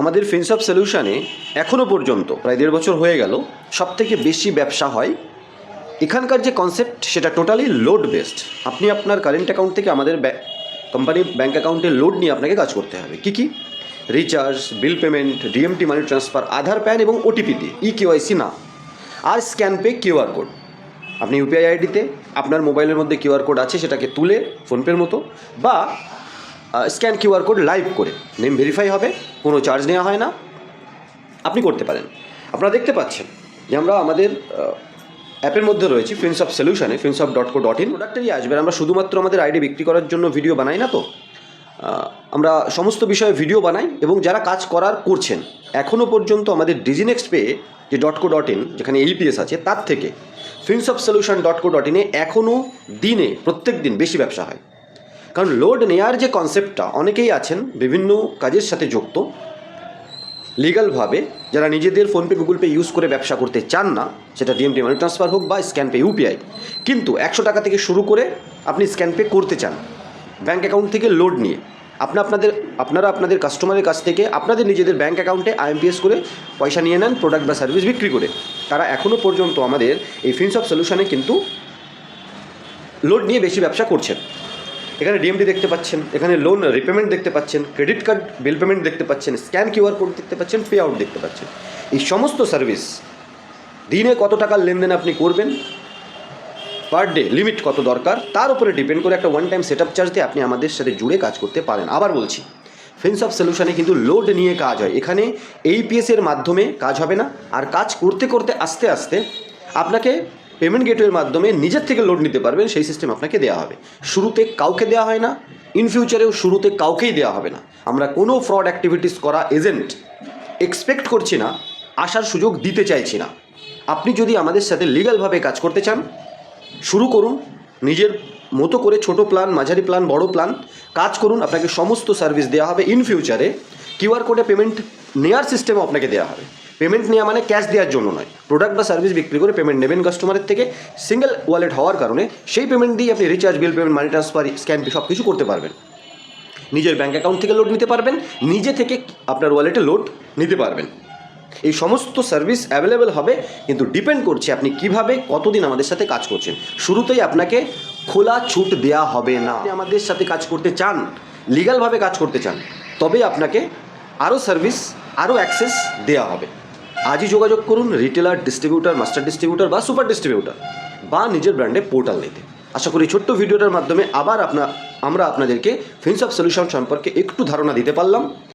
আমাদের ফিনসপ সলিউশনে এখনও পর্যন্ত, প্রায় দেড় বছর হয়ে গেল সব থেকে বেশি ব্যবসা হয় এখানকার যে কনসেপ্ট সেটা টোটালি লোড বেসড আপনি আপনার কারেন্ট অ্যাকাউন্ট থেকে আমাদের কোম্পানির ব্যাঙ্ক অ্যাকাউন্টে লোড নিয়ে আপনাকে কাজ করতে হবে। কী কী? Recharge bill payment DMT money transfer Aadhaar PAN এবং ওটিপি দিয়ে। ই কেওয়াইসি না। আর স্ক্যান পে কিউআর কোড আপনি ইউপিআই আইডিতে আপনার মোবাইলের মধ্যে কিউআর কোড আছে, সেটাকে তুলে ফোনপের মতো, বা স্ক্যান কিউআর কোড লাইভ করে। নেম ভেরিফাই হবে, কোনো চার্জ নেওয়া হয় না। আপনি করতে পারেন। আপনারা দেখতে পাচ্ছেন যে আমরা আমাদের অ্যাপের মধ্যে রয়েছি Finsop সলিউশনে Finsop dot co dot in প্রোডাক্টেরই আসবেন আমরা শুধুমাত্র আমাদের আইডি বিক্রি করার জন্য ভিডিও বানাই না তো। আমরা সমস্ত বিষয়ে ভিডিও বানাই এবং যারা কাজ করার করছেন এখনও পর্যন্ত আমাদের ডিজিনেক্স পে যে ডট কো ডট ইন যেখানে এলপিএস আছে, তার থেকে Finsop solution dot co dot ইনে এখনও দিনে, প্রত্যেক দিন বেশি ব্যবসা হয়। কারণ লোড নেয়ার যে কনসেপ্টটা অনেকেই আছেন, বিভিন্ন কাজের সাথে যুক্ত। লিগালভাবে যারা নিজেদের ফোনপে গুগল পে ইউজ করে ব্যবসা করতে চান না, সেটা ডিএমটি মানি ট্রান্সফার হোক বা স্ক্যান পে ইউপিআই কিন্তু একশো টাকা থেকে শুরু করে আপনি স্ক্যান পে করতে চান ব্যাঙ্ক অ্যাকাউন্ট থেকে লোড নিয়ে। আপনি আপনাদের, আপনারা আপনাদের কাস্টমারের কাছ থেকে আপনাদের নিজেদের ব্যাঙ্ক অ্যাকাউন্টে আইএমপিএস করে পয়সা নিয়ে নেন প্রোডাক্ট বা সার্ভিস বিক্রি করে। তারা এখনও পর্যন্ত আমাদের এই ফিনসপ সলিউশনে কিন্তু লোড নিয়ে বেশি ব্যবসা করছেন। এখানে ডিএমডি দেখতে পাচ্ছেন, এখানে লোন রিপেমেন্ট দেখতে পাচ্ছেন ক্রেডিট কার্ড বিল পেমেন্ট দেখতে পাচ্ছেন স্ক্যান কিউআর কোড দেখতে পাচ্ছেন পে আউট দেখতে পাচ্ছেন। এই সমস্ত সার্ভিস দিনে কত টাকার লেনদেন আপনি করবেন? পার ডে লিমিট কত দরকার? তার উপরে ডিপেন্ড করে একটা one time set up charge দিয়ে আপনি আমাদের সাথে জুড়ে কাজ করতে পারেন। আবার বলছি ফেন্স অফ সলিউশনে কিন্তু লোড নিয়ে কাজ হয়। এখানে এইপিএস এর মাধ্যমে কাজ হবে না। আর কাজ করতে করতে আস্তে আস্তে আপনাকে পেমেন্ট গেটওয়ের মাধ্যমে নিজের থেকে লোড নিতে পারবেন, সেই সিস্টেম আপনাকে দেওয়া হবে। শুরুতে কাউকে দেওয়া হয় না ইন ফিউচারেও শুরুতে কাউকেই দেওয়া হবে না। আমরা কোনো ফ্রড অ্যাক্টিভিটিস করা এজেন্ট এক্সপেক্ট করছি না, আসার সুযোগ দিতে চাইছি না। আপনি যদি আমাদের সাথে লিগ্যালভাবে কাজ করতে চান, শুরু করুন, নিজের মতো করে ছোট প্ল্যান মাঝারি প্ল্যান বড় প্ল্যান কাজ করুন, আপনাকে সমস্ত সার্ভিস দেওয়া হবে ইন ফিউচারে কিউআর কোডে পেমেন্ট নেওয়ার সিস্টেমও আপনাকে দেওয়া হবে। পেমেন্ট নেওয়া মানে ক্যাশ দেওয়ার জন্য নয়। প্রোডাক্ট বা সার্ভিস বিক্রি করে পেমেন্ট নেবেন কাস্টমারের থেকে। সিঙ্গেল ওয়ালেট হওয়ার কারণে সেই পেমেন্ট দিয়ে আপনি recharge bill payment money transfer scan সব কিছু করতে পারবেন। নিজের ব্যাঙ্ক অ্যাকাউন্ট থেকে লোড নিতে পারবেন। নিজে থেকে আপনার ওয়ালেটে লোড নিতে পারবেন। এই সমস্ত সার্ভিস অ্যাভেলেবেল হবে, কিন্তু ডিপেন্ড করছে আপনি কীভাবে, কতদিন আমাদের সাথে কাজ করছেন। শুরুতেই আপনাকে খোলা ছুট দেওয়া হবে না। আপনি আমাদের সাথে কাজ করতে চান লিগালভাবে কাজ করতে চান তবে আপনাকে আরও সার্ভিস আরও অ্যাক্সেস দেওয়া হবে। আজই যোগাযোগ করুন রিটেলার ডিস্ট্রিবিউটার মাস্টার ডিস্ট্রিবিউটার বা সুপার ডিস্ট্রিবিউটার বা নিজের ব্র্যান্ডে পোর্টাল নিতে। আশা করি ছোট্ট ভিডিওটার মাধ্যমে আবার আপনা আমরা আপনাদেরকে ফিন্স অফ সলিউশন সম্পর্কে একটু ধারণা দিতে পারলাম।